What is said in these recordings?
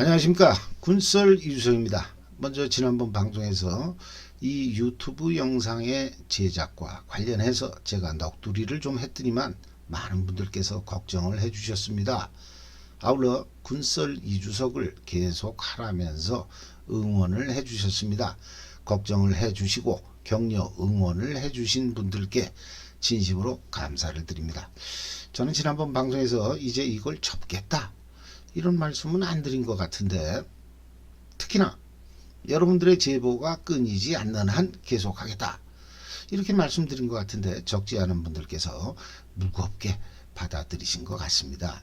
안녕하십니까 군썰 이주성입니다. 먼저 지난번 방송에서 이 유튜브 영상의 제작과 관련해서 제가 넋두리를 좀 했더니만 많은 분들께서 걱정을 해주셨습니다. 아울러 군썰 이주석을 계속 하라면서 응원을 해주셨습니다. 걱정을 해주시고 격려 응원을 해주신 분들께 진심으로 감사를 드립니다. 저는 지난번 방송에서 이제 이걸 접겠다 이런 말씀은 안 드린 것 같은데 특히나 여러분들의 제보가 끊이지 않는 한 계속하겠다 이렇게 말씀드린 것 같은데 적지 않은 분들께서 무겁게 받아들이신 것 같습니다.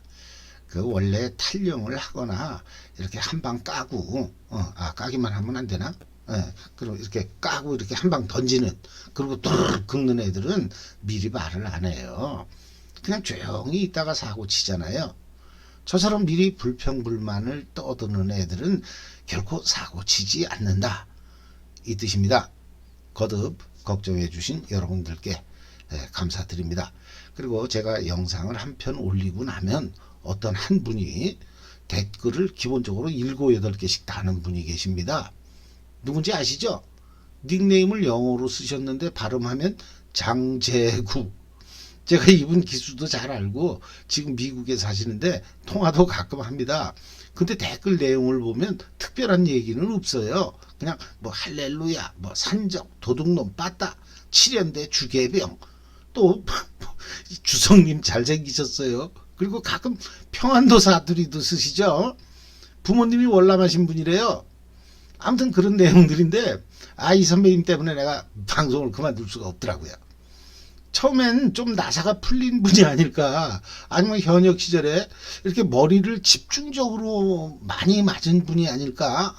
그 원래 탈령을 하거나 이렇게 한 방 까고 어, 아 까기만 하면 안 되나? 예, 그리고 이렇게 까고 이렇게 한 방 던지는 그리고 또 긁는 애들은 미리 말을 안 해요. 그냥 조용히 있다가 사고 치잖아요. 저처럼 미리 불평불만을 떠드는 애들은 결코 사고 치지 않는다. 이 뜻입니다. 거듭 걱정해 주신 여러분들께 예, 감사드립니다. 그리고 제가 영상을 한 편 올리고 나면 어떤 한 분이 댓글을 기본적으로 7, 8개씩 다는 분이 계십니다. 누군지 아시죠? 닉네임을 영어로 쓰셨는데 발음하면 장재구. 제가 이분 기수도 잘 알고 지금 미국에 사시는데 통화도 가끔 합니다. 근데 댓글 내용을 보면 특별한 얘기는 없어요. 그냥 뭐 할렐루야, 뭐 산적, 도둑놈 빠따, 칠연대 주계병, 또 주성님 잘생기셨어요. 그리고 가끔 평안도 사투리도 쓰시죠. 부모님이 월남하신 분이래요. 아무튼 그런 내용들인데 아 이 선배님 때문에 내가 방송을 그만둘 수가 없더라고요. 처음엔 좀 나사가 풀린 분이 아닐까. 아니면 현역 시절에 이렇게 머리를 집중적으로 많이 맞은 분이 아닐까.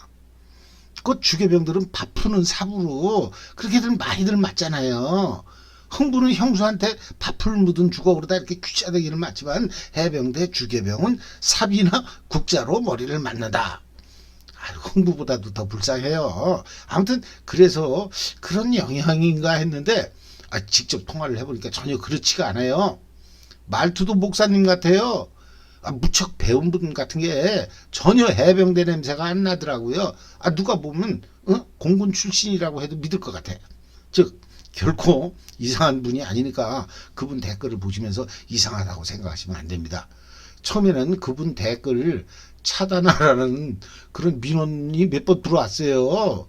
그 주계병들은 밥 푸는 삽으로 그렇게들 많이들 맞잖아요. 흥부는 형수한테 밥풀 묻은 주걱으로다 이렇게 귀차대기를 맞지만 해병대 주계병은 삽이나 국자로 머리를 맞는다. 흥부보다도 더 불쌍해요. 아무튼 그래서 그런 영향인가 했는데 아, 직접 통화를 해보니까 전혀 그렇지가 않아요. 말투도 목사님 같아요. 아, 무척 배운 분 같은 게 전혀 해병대 냄새가 안 나더라고요. 아, 누가 보면 어? 공군 출신이라고 해도 믿을 것 같아. 즉 결코 이상한 분이 아니니까 그분 댓글을 보시면서 이상하다고 생각하시면 안 됩니다. 처음에는 그분 댓글을 차단하라는 그런 민원이 몇 번 들어왔어요.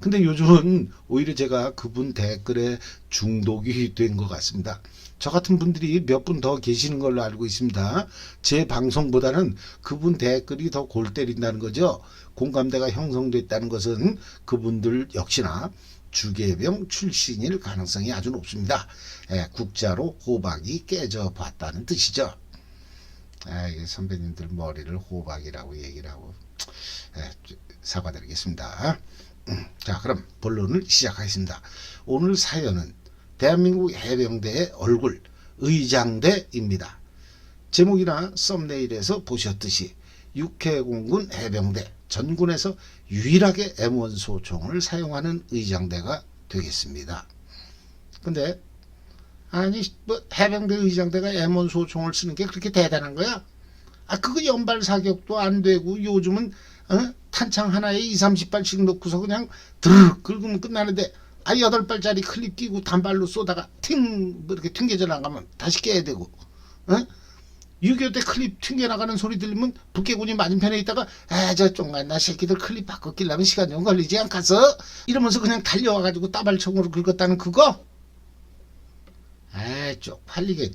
음, 근데 요즘은 오히려 제가 그분 댓글에 중독이 된 것 같습니다. 저 같은 분들이 몇 분 더 계시는 걸로 알고 있습니다. 제 방송보다는 그분 댓글이 더 골 때린다는 거죠. 공감대가 형성됐다는 것은 그분들 역시나 주계병 출신일 가능성이 아주 높습니다. 예, 국자로 호박이 깨져 봤다는 뜻이죠. 아, 선배님들 머리를 호박이라고 얘기를 하고 예, 사과드리겠습니다. 음, 자, 그럼 본론을 시작하겠습니다. 오늘 사연은 대한민국 해병대의 얼굴 의장대입니다. 제목이나 썸네일에서 보셨듯이 육해공군 해병대 전군에서 유일하게 M1 소총을 사용하는 의장대가 되겠습니다. 근데 아니 뭐 해병대 의장대가 M1 소총을 쓰는 게 그렇게 대단한 거야? 아 그거 연발 사격도 안 되고 요즘은 어? 탄창 하나에 2, 30발씩 넣고서 그냥 드르륵 긁으면 끝나는데 아 여덟 발짜리 클립 끼고 단발로 쏘다가 튕뭐 이렇게 튕겨져 나가면 다시 깨야 되고 어? 6.25 때 클립 튕겨 나가는 소리 들리면 북계군이 맞은편에 있다가 아저 쫑간나 새끼들 클립 바꿔 끼려면 시간 좀 걸리지 않겠어? 이러면서 그냥 달려와가지고 따발총으로 긁었다는 그거? 아 쪽팔리게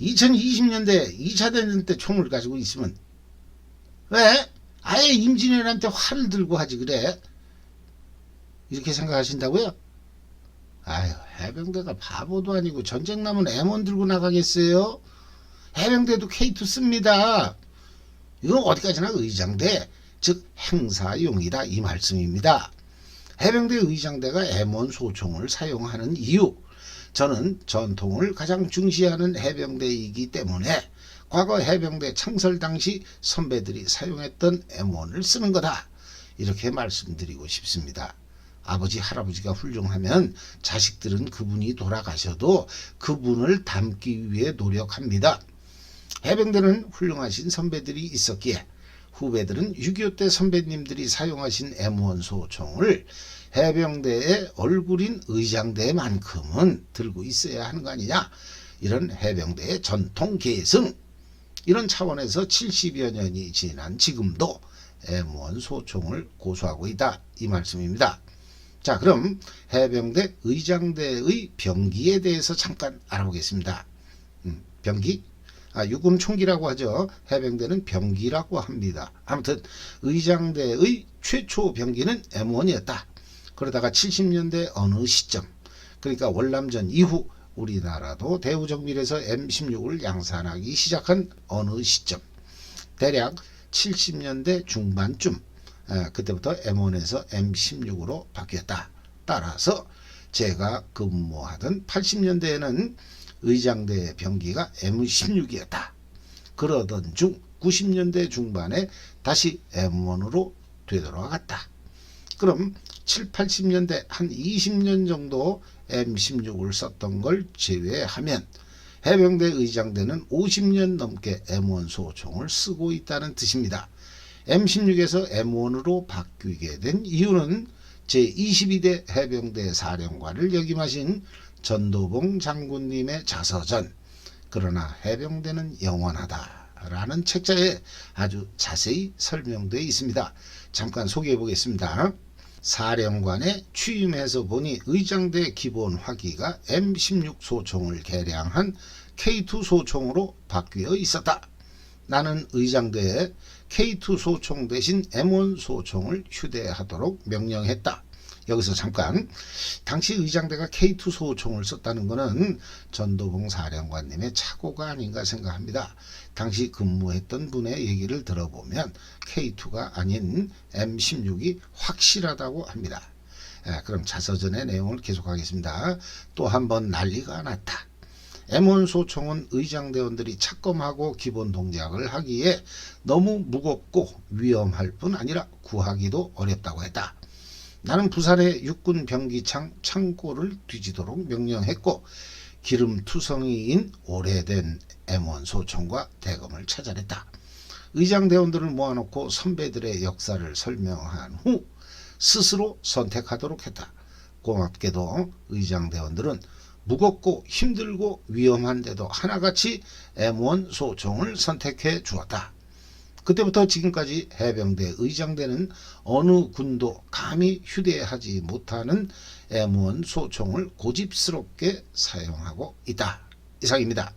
2020년대 2차 대전 때 총을 가지고 있으면 왜? 아예 임진왜란때 활을 들고 하지 그래? 이렇게 생각하신다고요? 아유 해병대가 바보도 아니고 전쟁 나면 M1 들고 나가겠어요? 해병대도 K2 씁니다. 이건 어디까지나 의장대, 즉 행사용이다 이 말씀입니다. 해병대 의장대가 M1 소총을 사용하는 이유, 저는 전통을 가장 중시하는 해병대이기 때문에 과거 해병대 창설 당시 선배들이 사용했던 M1을 쓰는 거다. 이렇게 말씀드리고 싶습니다. 아버지, 할아버지가 훌륭하면 자식들은 그분이 돌아가셔도 그분을 닮기 위해 노력합니다. 해병대는 훌륭하신 선배들이 있었기에 후배들은 6.25 때 선배님들이 사용하신 M1 소총을 해병대의 얼굴인 의장대만큼은 들고 있어야 하는 거 아니냐. 이런 해병대의 전통 계승. 이런 차원에서 70여 년이 지난 지금도 M1 소총을 고수하고 있다. 이 말씀입니다. 자, 그럼 해병대 의장대의 병기에 대해서 잠깐 알아보겠습니다. 음, 병기? 아, 육군 총기라고 하죠. 해병대는 병기라고 합니다. 아무튼 의장대의 최초 병기는 M1이었다. 그러다가 70년대 어느 시점, 그러니까 월남전 이후 우리나라도 대우정밀에서 M16을 양산하기 시작한 어느 시점, 대략 70년대 중반쯤, 에, 그때부터 M1에서 M16으로 바뀌었다. 따라서 제가 근무하던 80년대에는 의장대 병기가 M16이었다. 그러던 중 90년대 중반에 다시 M1으로 되돌아갔다. 그럼 7, 80년대 한 20년 정도 M16을 썼던 걸 제외하면 해병대 의장대는 50년 넘게 M1 소총을 쓰고 있다는 뜻입니다. M16에서 M1으로 바뀌게 된 이유는 제22대 해병대 사령관을 역임하신 전도봉 장군님의 자서전 그러나 해병대는 영원하다 라는 책자에 아주 자세히 설명되어 있습니다. 잠깐 소개해 보겠습니다. 사령관에 취임해서 보니 의장대 기본 화기가 M16 소총을 개량한 K2 소총으로 바뀌어 있었다. 나는 의장대에 K2 소총 대신 M1 소총을 휴대하도록 명령했다. 여기서 잠깐 당시 의장대가 K2 소총을 썼다는 것은 전도봉 사령관님의 착오가 아닌가 생각합니다. 당시 근무했던 분의 얘기를 들어보면 K2가 아닌 M16이 확실하다고 합니다. 예, 그럼 자서전의 내용을 계속하겠습니다. 또 한 번 난리가 났다. M1 소총은 의장대원들이 착검하고 기본 동작을 하기에 너무 무겁고 위험할 뿐 아니라 구하기도 어렵다고 했다. 나는 부산의 육군 병기창 창고를 뒤지도록 명령했고 기름투성이인 오래된 M1 소총과 대검을 찾아냈다. 의장 대원들을 모아놓고 선배들의 역사를 설명한 후 스스로 선택하도록 했다. 고맙게도 의장 대원들은 무겁고 힘들고 위험한데도 하나같이 M1 소총을 선택해 주었다. 그때부터 지금까지 해병대 의장대는 어느 군도 감히 휴대하지 못하는 M1 소총을 고집스럽게 사용하고 있다. 이상입니다.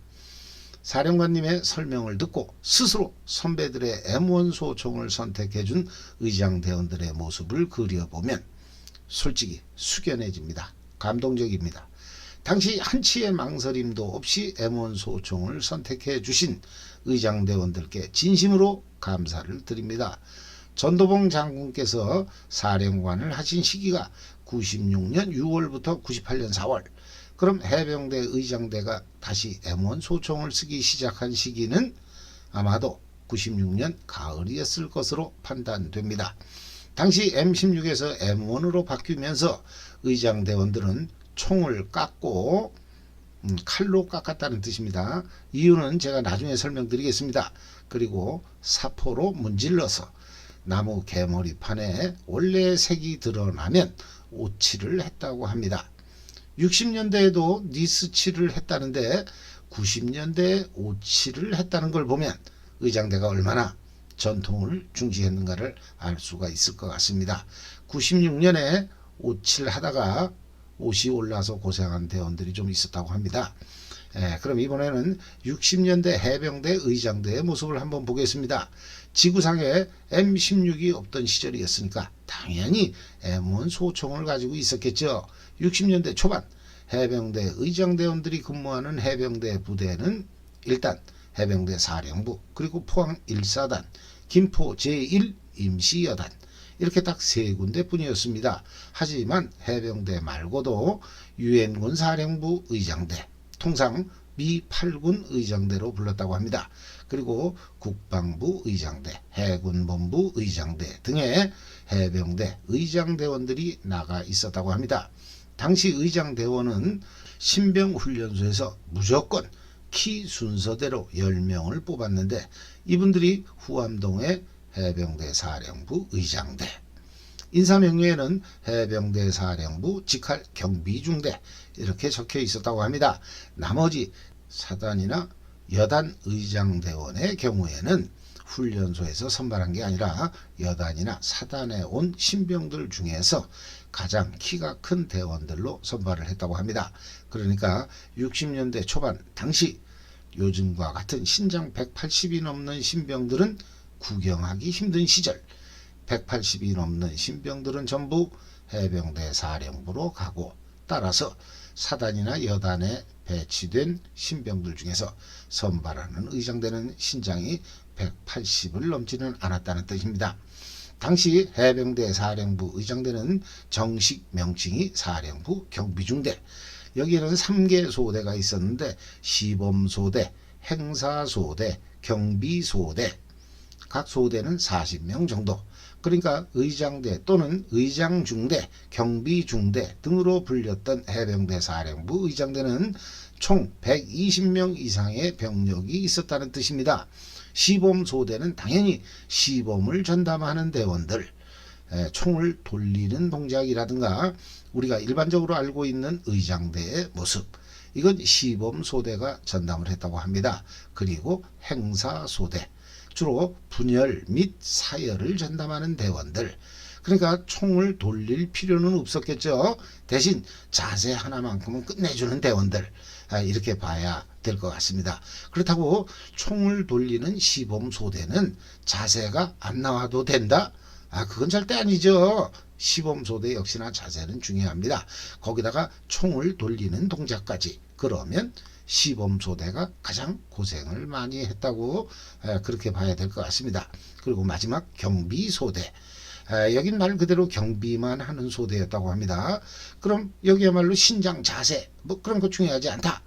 사령관님의 설명을 듣고 스스로 선배들의 M1 소총을 선택해준 의장 대원들의 모습을 그려보면 솔직히 숙연해집니다. 감동적입니다. 당시 한치의 망설임도 없이 M1 소총을 선택해 주신 의장 대원들께 진심으로 감사를 드립니다. 전도봉 장군께서 사령관을 하신 시기가 96년 6월부터 98년 4월. 그럼 해병대 의장대가 다시 M1 소총을 쓰기 시작한 시기는 아마도 96년 가을이었을 것으로 판단됩니다. 당시 M16에서 M1으로 바뀌면서 의장대원들은 총을 깎고 음, 칼로 깎았다는 뜻입니다. 이유는 제가 나중에 설명드리겠습니다. 그리고 사포로 문질러서 나무 개머리판에 원래의 색이 드러나면 오칠을 했다고 합니다. 60년대에도 니스칠을 했다는데 90년대에 오칠을 했다는 걸 보면 의장대가 얼마나 전통을 중시했는가를 알 수가 있을 것 같습니다. 96년에 오칠 하다가 옷이 올라서 고생한 대원들이 좀 있었다고 합니다. 예, 그럼 이번에는 60년대 해병대 의장대의 모습을 한번 보겠습니다. 지구상에 M16이 없던 시절이었으니까 당연히 M1 소총을 가지고 있었겠죠. 60년대 초반 해병대 의장대원들이 근무하는 해병대 부대는 일단 해병대 사령부 그리고 포항 1사단 김포 제1 임시여단 이렇게 딱 세 군데 뿐이었습니다. 하지만 해병대 말고도 유엔군 사령부 의장대, 통상 미 8군 의장대로 불렀다고 합니다. 그리고 국방부 의장대, 해군본부 의장대 등의 해병대 의장대원들이 나가 있었다고 합니다. 당시 의장대원은 신병훈련소에서 무조건 키 순서대로 10명을 뽑았는데 이분들이 후암동에 해병대 사령부 의장대. 인사명령에는 해병대 사령부 직할 경비중대 이렇게 적혀 있었다고 합니다. 나머지 사단이나 여단 의장대원의 경우에는 훈련소에서 선발한 게 아니라 여단이나 사단에 온 신병들 중에서 가장 키가 큰 대원들로 선발을 했다고 합니다. 그러니까 60년대 초반 당시 요즘과 같은 신장 180이 넘는 신병들은 구경하기 힘든 시절 180이 넘는 신병들은 전부 해병대 사령부로 가고 따라서 사단이나 여단에 배치된 신병들 중에서 선발하는 의장대는 신장이 180을 넘지는 않았다는 뜻입니다. 당시 해병대 사령부 의장대는 정식 명칭이 사령부 경비중대 여기에는 3개 소대가 있었는데 시범소대, 행사소대, 경비소대 각 소대는 40명 정도 그러니까 의장대 또는 의장중대, 경비중대 등으로 불렸던 해병대 사령부 의장대는 총 120명 이상의 병력이 있었다는 뜻입니다. 시범 소대는 당연히 시범을 전담하는 대원들, 에, 총을 돌리는 동작이라든가 우리가 일반적으로 알고 있는 의장대의 모습, 이건 시범 소대가 전담을 했다고 합니다. 그리고 행사 소대, 주로 분열 및 사열을 전담하는 대원들. 그러니까 총을 돌릴 필요는 없었겠죠. 대신 자세 하나만큼은 끝내주는 대원들. 아, 이렇게 봐야 될 것 같습니다. 그렇다고 총을 돌리는 시범 소대는 자세가 안 나와도 된다? 아, 그건 절대 아니죠. 시범 소대 역시나 자세는 중요합니다. 거기다가 총을 돌리는 동작까지. 그러면 시범소대가 가장 고생을 많이 했다고 에, 그렇게 봐야 될 것 같습니다. 그리고 마지막 경비소대. 에, 여긴 말 그대로 경비만 하는 소대였다고 합니다. 그럼 여기야말로 신장 자세 뭐 그런 거 중요하지 않다.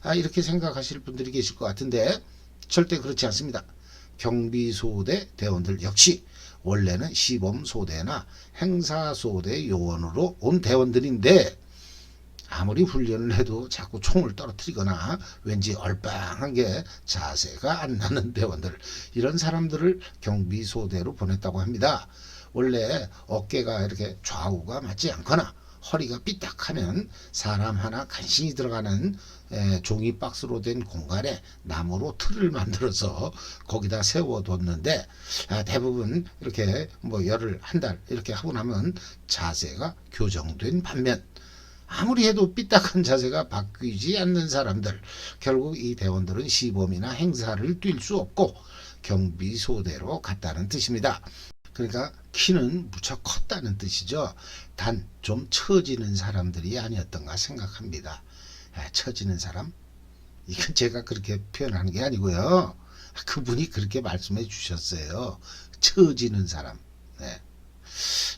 아, 이렇게 생각하실 분들이 계실 것 같은데 절대 그렇지 않습니다. 경비소대 대원들 역시 원래는 시범소대나 행사소대 요원으로 온 대원들인데 아무리 훈련을 해도 자꾸 총을 떨어뜨리거나 왠지 얼빵한 게 자세가 안 나는 대원들 이런 사람들을 경비소대로 보냈다고 합니다. 원래 어깨가 이렇게 좌우가 맞지 않거나 허리가 삐딱하면 사람 하나 간신히 들어가는 에, 종이 박스로 된 공간에 나무로 틀을 만들어서 거기다 세워뒀는데 아, 대부분 이렇게 뭐 열흘 한 달 이렇게 하고 나면 자세가 교정된 반면 아무리 해도 삐딱한 자세가 바뀌지 않는 사람들 결국 이 대원들은 시범이나 행사를 뛸 수 없고 경비소대로 갔다는 뜻입니다. 그러니까 키는 무척 컸다는 뜻이죠. 단 좀 처지는 사람들이 아니었던가 생각합니다. 아, 처지는 사람? 이건 제가 그렇게 표현하는 게 아니고요. 그분이 그렇게 말씀해 주셨어요. 처지는 사람. 네.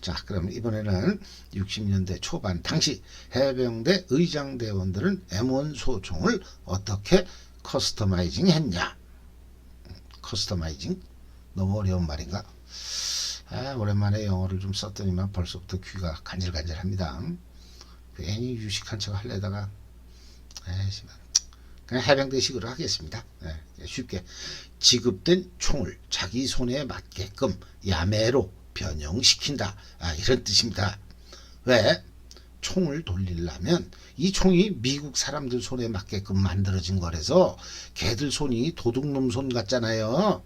자, 그럼 이번에는 60년대 초반 당시 해병대 의장대원들은 M1 소총을 어떻게 커스터마이징 했냐? 커스터마이징? 너무 어려운 말인가? 아, 오랜만에 영어를 좀 썼더니만 벌써부터 귀가 간질간질합니다. 괜히 유식한 척 하려다가 에이씨, 그냥 해병대식으로 하겠습니다. 예, 쉽게 지급된 총을 자기 손에 맞게끔 야매로 변형시킨다. 아, 이런 뜻입니다. 왜? 총을 돌리려면 이 총이 미국 사람들 손에 맞게끔 만들어진 거라서 걔들 손이 도둑놈 손 같잖아요.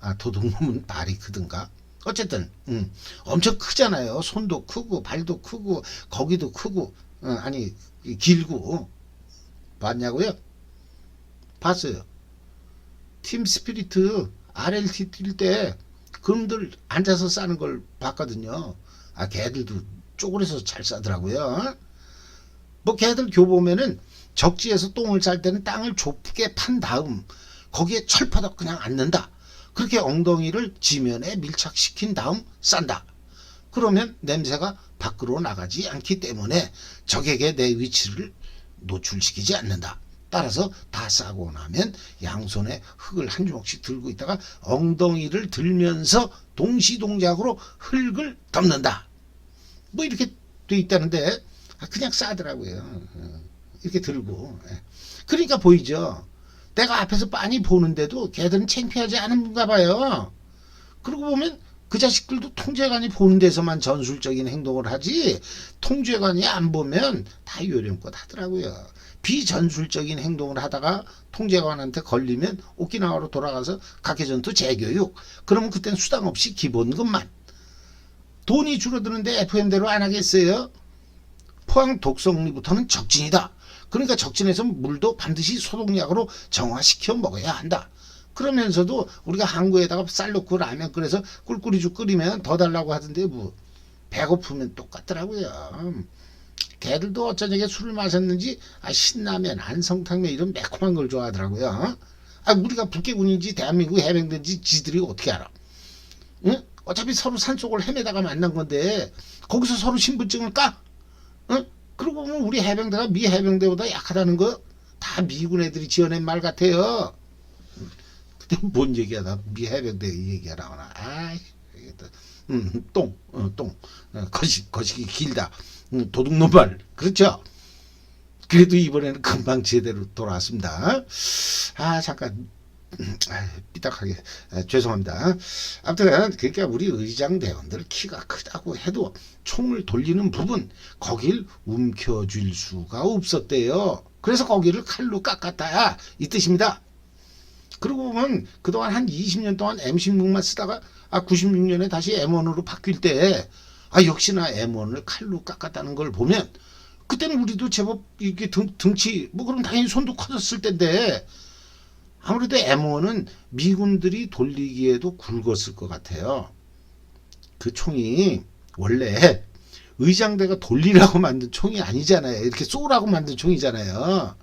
아, 도둑놈은 발이 크든가? 어쨌든, 음, 엄청 크잖아요. 손도 크고, 발도 크고, 거기도 크고, 어, 아니, 길고. 봤냐고요? 봤어요. 팀 스피리트 RLT 뛸 때 그놈들 앉아서 싸는 걸 봤거든요. 아, 걔들도 쪼그려서 잘 싸더라고요. 뭐 걔들 교보면은 적지에서 똥을 쌀 때는 땅을 좁게 판 다음 거기에 철퍼덕 그냥 앉는다. 그렇게 엉덩이를 지면에 밀착시킨 다음 싼다. 그러면 냄새가 밖으로 나가지 않기 때문에 적에게 내 위치를 노출시키지 않는다. 따라서 다 싸고 나면 양손에 흙을 한 주먹씩 들고 있다가 엉덩이를 들면서 동시 동작으로 흙을 덮는다. 뭐 이렇게 돼 있다는데 아, 그냥 싸더라고요. 어, 이렇게 들고. 예. 그러니까 보이죠. 내가 앞에서 빤히 보는데도 걔들은 창피하지 않은가 봐요. 그러고 보면 그 자식들도 통제관이 보는 데서만 전술적인 행동을 하지 통제관이 안 보면 다 요령껏 하더라고요. 비전술적인 행동을 하다가 통제관한테 걸리면 오키나와로 돌아가서 각해전투 재교육. 그러면 그땐 수당 없이 기본급만. 돈이 줄어드는데 FM대로 안 하겠어요? 포항 독성리부터는 적진이다. 그러니까 적진에서 물도 반드시 소독약으로 정화시켜 먹어야 한다. 그러면서도 우리가 항구에다가 쌀 넣고 라면 끓여서 꿀꿀이죽 끓이면 더 달라고 하던데 뭐 배고프면 똑같더라고요. 걔들도 어쩌저게 술을 마셨는지 아, 신라면, 안성탕면 이런 매콤한 걸 좋아하더라고요. 아, 우리가 북계군인지 대한민국 해병대인지 지들이 어떻게 알아? 응? 어차피 서로 산속을 헤매다가 만난 건데 거기서 서로 신분증을 까? 응? 그러고 보면 우리 해병대가 미 해병대보다 약하다는 거 다 미군 애들이 지어낸 말 같아요. 그때 뭔 얘기하다 미 해병대 얘기가 나오나? 아이, 음, 똥, 어, 똥, 어, 거시, 거시기 길다. 음, 도둑놈말, 그렇죠? 그래도 이번에는 금방 제대로 돌아왔습니다. 아 잠깐 음, 아, 삐딱하게 아, 죄송합니다. 아무튼 그러니까 우리 의장 대원들 키가 크다고 해도 총을 돌리는 부분 거길 움켜쥘 수가 없었대요. 그래서 거기를 칼로 깎았다 이 뜻입니다. 그러고 보면 그동안 한 20년 동안 M16만 쓰다가 아 96년에 다시 M1으로 바뀔 때 아 역시나 M1을 칼로 깎았다는 걸 보면 그때는 우리도 제법 이게 등, 등치 뭐 그럼 당연히 손도 커졌을 텐데 아무래도 M1은 미군들이 돌리기에도 굵었을 것 같아요. 그 총이 원래 의장대가 돌리라고 만든 총이 아니잖아요. 이렇게 쏘라고 만든 총이잖아요.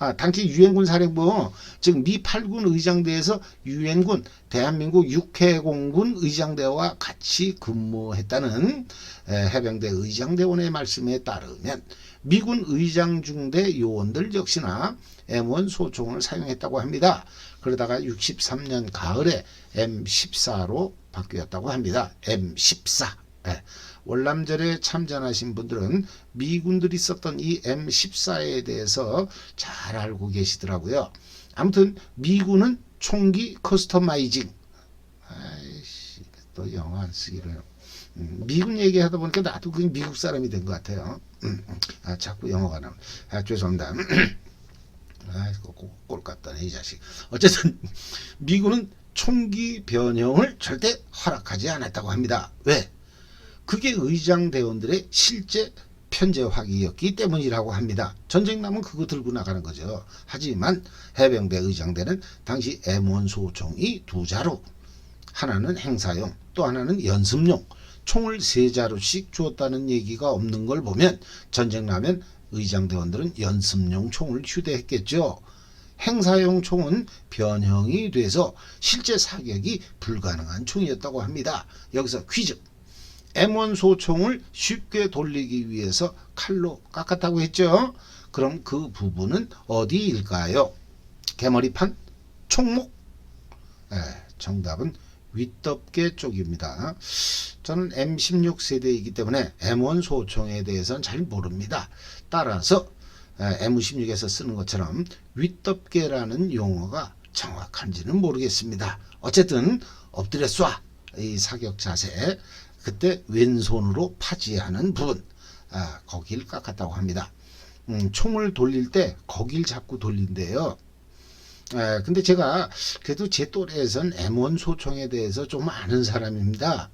아, 당시 유엔군 사령부, 즉 미 8군 의장대에서 유엔군 대한민국 6해공군 의장대와 같이 근무했다는 에, 해병대 의장대원의 말씀에 따르면 미군 의장 중대 요원들 역시나 M1 소총을 사용했다고 합니다. 그러다가 63년 가을에 M14로 바뀌었다고 합니다. M14. 예. 월남전에 참전하신 분들은 미군들이 썼던 이 M14에 대해서 잘 알고 계시더라고요. 아무튼 미군은 총기 커스터마이징. 아이씨, 또 영어 안 쓰기를. 음, 미군 얘기하다 보니까 나도 그냥 미국 사람이 된 것 같아요. 음, 음. 아, 자꾸 영어가 나와. 아, 죄송합니다. 아, 꼴 같다네, 이 자식. 어쨌든, 미군은 총기 변형을 절대 허락하지 않았다고 합니다. 왜? 그게 의장 대원들의 실제 편제화기였기 때문이라고 합니다. 전쟁 나면 그거 들고 나가는 거죠. 하지만 해병대 의장대는 당시 M1 소총이 두 자루, 하나는 행사용, 또 하나는 연습용, 총을 세 자루씩 주었다는 얘기가 없는 걸 보면 전쟁 나면 의장대원들은 연습용 총을 휴대했겠죠. 행사용 총은 변형이 돼서 실제 사격이 불가능한 총이었다고 합니다. 여기서 퀴즈. M1 소총을 쉽게 돌리기 위해서 칼로 깎았다고 했죠. 그럼 그 부분은 어디일까요? 개머리판? 총목? 네, 정답은 윗덮개 쪽입니다. 저는 M16 세대이기 때문에 M1 소총에 대해서는 잘 모릅니다. 따라서 M16에서 쓰는 것처럼 윗덮개라는 용어가 정확한지는 모르겠습니다. 어쨌든 엎드려 쏴! 이 사격 자세 그때 왼손으로 파지하는 부분 아, 거길 깎았다고 합니다. 음, 총을 돌릴 때 거길 잡고 돌린대요. 에, 근데 제가 그래도 제 또래에선 M1 소총에 대해서 좀 아는 사람입니다.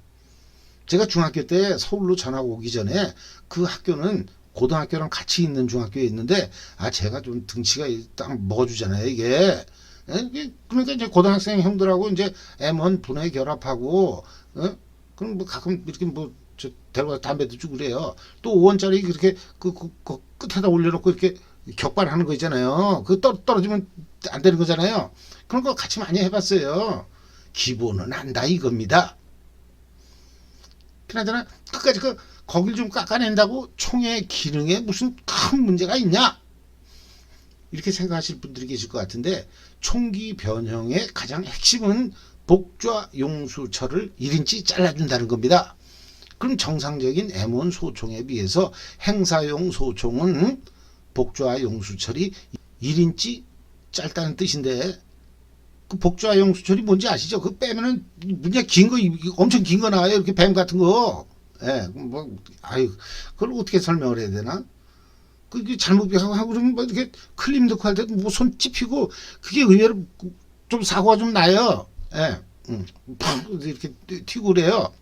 제가 중학교 때 서울로 전학 오기 전에 그 학교는 고등학교랑 같이 있는 중학교에 있는데 아 제가 좀 등치가 딱 먹어주잖아요 이게 에, 그러니까 이제 고등학생 형들하고 이제 M1 분해 결합하고 어? 그럼 뭐 가끔 이렇게 뭐 저 데려가서 담배도 주고 그래요. 또 5원짜리 그렇게 그, 그, 그 끝에다 올려놓고 이렇게 격발하는 거 있잖아요. 그 떨, 떨어지면 안 되는 거잖아요. 그런 거 같이 많이 해봤어요. 기본은 한다 이겁니다. 그나저나 끝까지 그 거길 좀 깎아낸다고 총의 기능에 무슨 큰 문제가 있냐? 이렇게 생각하실 분들이 계실 것 같은데 총기 변형의 가장 핵심은 복좌 용수철을 1인치 잘라준다는 겁니다. 그럼 정상적인 M1 소총에 비해서 행사용 소총은 복좌 용수철이 1인치 짧다는 뜻인데 그 복좌 용 수철이 뭔지 아시죠? 그 빼면은 문제 긴거 엄청 긴 거 나와요. 이렇게 뱀 같은 거. 예, 뭐 아유 그걸 어떻게 설명을 해야 되나? 그게 잘못 하고 하고 그러면 뭐 이렇게 클립 넣고 할 때도 뭐 손 찝히고 그게 의외로 좀 사고가 좀 나요. 예, 음, 이렇게 튀고 그래요.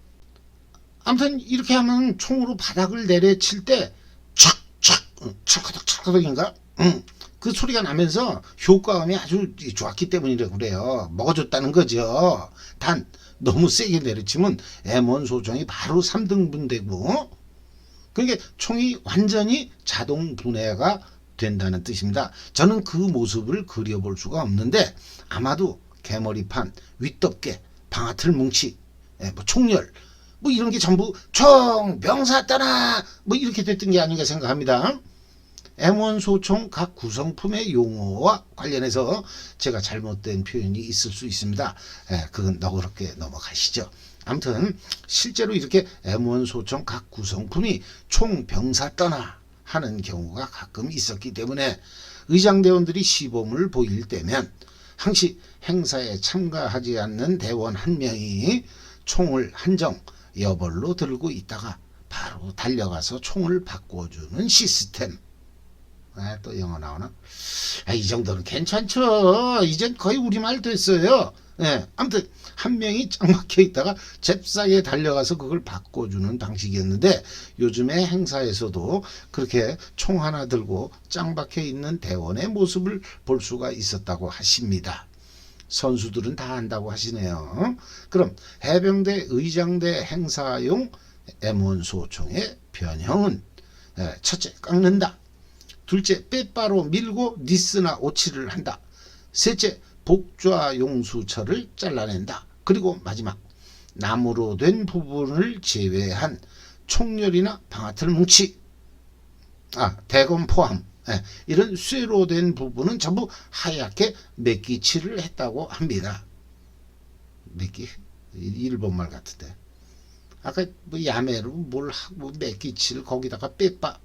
아무튼 이렇게 하면 총으로 바닥을 내려칠 때 착착 찰커덕 찰커덕인가? 음, 그 소리가 나면서 효과음이 아주 좋았기 때문이라 그래요. 먹어줬다는 거죠. 단 너무 세게 내려치면 M1 소총이 바로 3등분 되고 그러니까 총이 완전히 자동 분해가 된다는 뜻입니다. 저는 그 모습을 그려볼 수가 없는데 아마도 개머리판, 윗덮개, 방아틀 뭉치, 예, 뭐 총열 뭐 이런 게 전부 총, 병사 떠나 뭐 이렇게 됐던 게 아닌가 생각합니다. M1 소총 각 구성품의 용어와 관련해서 제가 잘못된 표현이 있을 수 있습니다. 예, 그건 너그럽게 넘어가시죠. 아무튼 실제로 이렇게 M1 소총 각 구성품이 총 병사 떠나 하는 경우가 가끔 있었기 때문에 의장대원들이 시범을 보일 때면 항시 행사에 참가하지 않는 대원 한 명이 총을 한정 여벌로 들고 있다가 바로 달려가서 총을 바꿔주는 시스템. 아, 또 영어 나오나? 아, 이 정도는 괜찮죠. 이젠 거의 우리말 됐어요. 예, 아무튼 한 명이 짱 막혀 있다가 잽싸게 달려가서 그걸 바꿔주는 방식이었는데 요즘에 행사에서도 그렇게 총 하나 들고 짱 박혀 있는 대원의 모습을 볼 수가 있었다고 하십니다. 선수들은 다 한다고 하시네요. 그럼 해병대 의장대 행사용 M1 소총의 변형은 예, 첫째 깎는다. 둘째 빼바로 밀고 니스나 오치를 한다. 셋째 복좌 용수철을 잘라낸다. 그리고 마지막 나무로 된 부분을 제외한 총열이나 방아틀 뭉치 아 대검 포함 예, 이런 쇠로 된 부분은 전부 하얗게 메기칠을 했다고 합니다. 메기 일본말 같은데 아까 뭐 야매로 뭘 하고 메기칠 거기다가 빼빠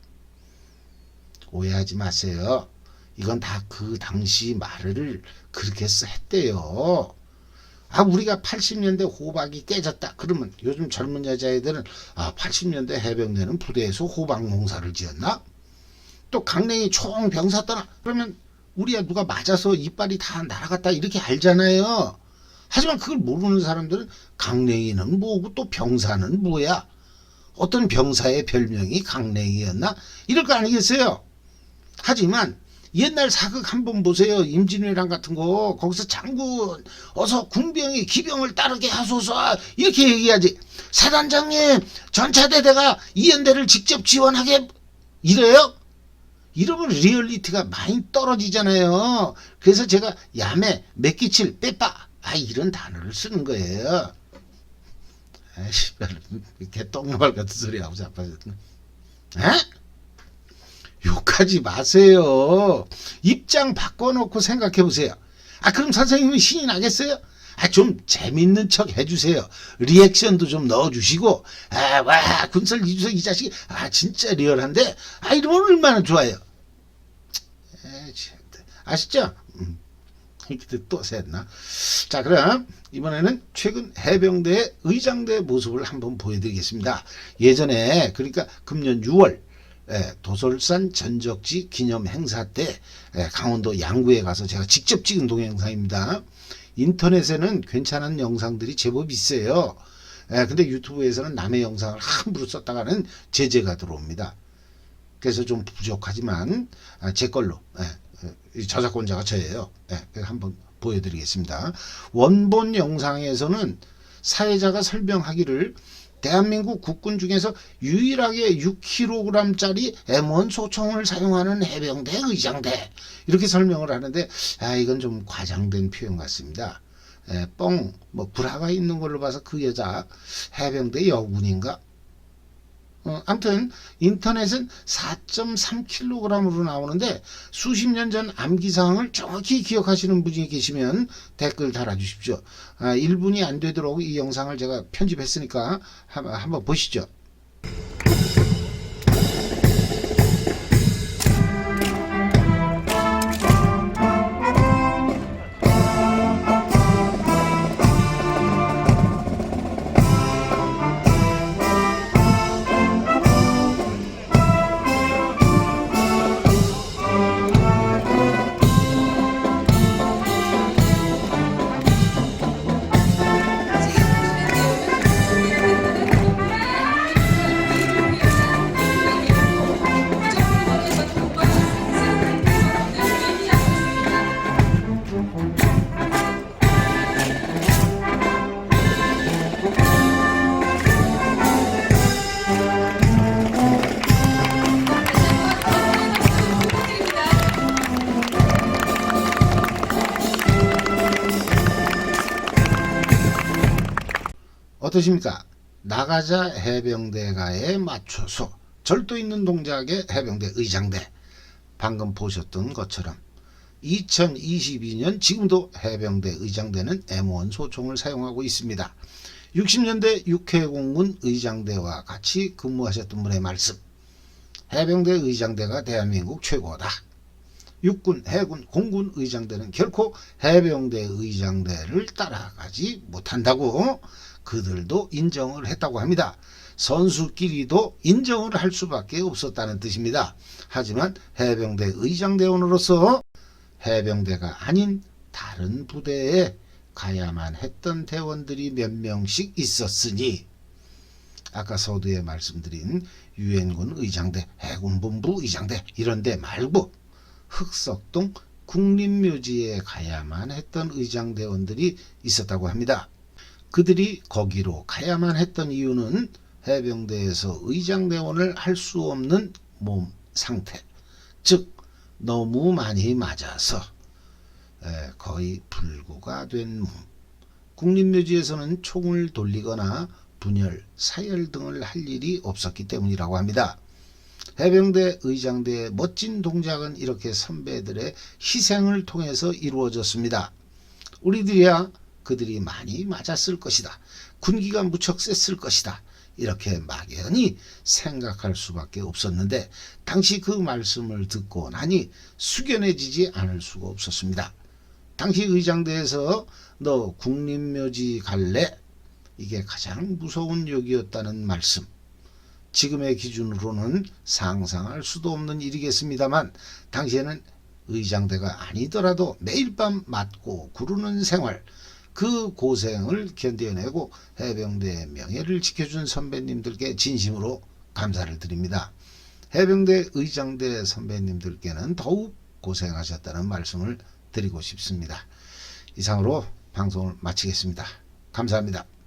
오해하지 마세요. 이건 다 그 당시 말을 그렇게 했대요. 아, 우리가 80년대 호박이 깨졌다. 그러면 요즘 젊은 여자애들은 아, 80년대 해병대는 부대에서 호박 농사를 지었나? 또 강냉이 총 병사 떠나. 그러면 우리야 누가 맞아서 이빨이 다 날아갔다 이렇게 알잖아요. 하지만 그걸 모르는 사람들은 강냉이는 뭐고 또 병사는 뭐야? 어떤 병사의 별명이 강냉이였나? 이럴 거 아니겠어요? 하지만 옛날 사극 한번 보세요. 임진왜란 같은 거 거기서 장군 어서 군병이 기병을 따르게 하소서 이렇게 얘기하지. 사단장님 전차대대가 이연대를 직접 지원하게 이래요? 이러면 리얼리티가 많이 떨어지잖아요. 그래서 제가 야매, 맥기칠, 빼빠 아 이런 단어를 쓰는 거예요. 아이씨, 개똥말 같은 소리 하고 자빠졌네. 에? 욕하지 마세요. 입장 바꿔놓고 생각해 보세요. 아, 그럼 선생님은 신이 나겠어요? 아, 좀 재밌는 척 해주세요. 리액션도 좀 넣어주시고, 아, 와, 군설 이주석 이 자식이, 아, 진짜 리얼한데, 아, 이러면 얼마나 좋아요. 아시죠? 음. 이렇게 또 샜나? 자, 그럼 이번에는 최근 해병대의 의장대 모습을 한번 보여드리겠습니다. 예전에, 그러니까 금년 6월, 예, 도솔산 전적지 기념 행사 때 예, 강원도 양구에 가서 제가 직접 찍은 동영상입니다. 인터넷에는 괜찮은 영상들이 제법 있어요. 예, 근데 유튜브에서는 남의 영상을 함부로 썼다가는 제재가 들어옵니다. 그래서 좀 부족하지만 아, 제 걸로 저작권자가 저예요. 한번 보여드리겠습니다. 원본 영상에서는 사회자가 설명하기를 대한민국 국군 중에서 유일하게 6kg짜리 M1 소총을 사용하는 해병대 의장대 이렇게 설명을 하는데 아 이건 좀 과장된 표현 같습니다. 에, 뻥, 뭐 불화가 있는 걸로 봐서 그 여자 해병대 여군인가? 어, 아무튼 인터넷은 4.3kg으로 나오는데 수십 년 전 암기사항을 정확히 기억하시는 분이 계시면 댓글 달아주십시오. 아, 1분이 안 되도록 이 영상을 제가 편집했으니까 한번 보시죠. 어떠십니까? 나가자 해병대가에 맞춰서 절도 있는 동작의 해병대 의장대 방금 보셨던 것처럼 2022년 지금도 해병대 의장대는 M1 소총을 사용하고 있습니다. 60년대 육해공군 의장대와 같이 근무하셨던 분의 말씀. 해병대 의장대가 대한민국 최고다. 육군, 해군, 공군 의장대는 결코 해병대 의장대를 따라가지 못한다고 그들도 인정을 했다고 합니다. 선수끼리도 인정을 할 수밖에 없었다는 뜻입니다. 하지만 해병대 의장대원으로서 해병대가 아닌 다른 부대에 가야만 했던 대원들이 몇 명씩 있었으니 아까 서두에 말씀드린 유엔군 의장대, 해군본부 의장대 이런 데 말고 흑석동 국립묘지에 가야만 했던 의장대원들이 있었다고 합니다. 그들이 거기로 가야만 했던 이유는 해병대에서 의장대원을 할 수 없는 몸 상태, 즉 너무 많이 맞아서 에, 거의 불구가 된 몸. 국립묘지에서는 총을 돌리거나 분열, 사열 등을 할 일이 없었기 때문이라고 합니다. 해병대 의장대의 멋진 동작은 이렇게 선배들의 희생을 통해서 이루어졌습니다. 우리들이야 그들이 많이 맞았을 것이다. 군기가 무척 셌을 것이다. 이렇게 막연히 생각할 수밖에 없었는데 당시 그 말씀을 듣고 나니 숙연해지지 않을 수가 없었습니다. 당시 의장대에서 너 국립묘지 갈래? 이게 가장 무서운 욕이었다는 말씀. 지금의 기준으로는 상상할 수도 없는 일이겠습니다만 당시에는 의장대가 아니더라도 매일 밤 맞고 구르는 생활 그 고생을 견뎌내고 해병대의 명예를 지켜준 선배님들께 진심으로 감사를 드립니다. 해병대 의장대 선배님들께는 더욱 고생하셨다는 말씀을 드리고 싶습니다. 이상으로 방송을 마치겠습니다. 감사합니다.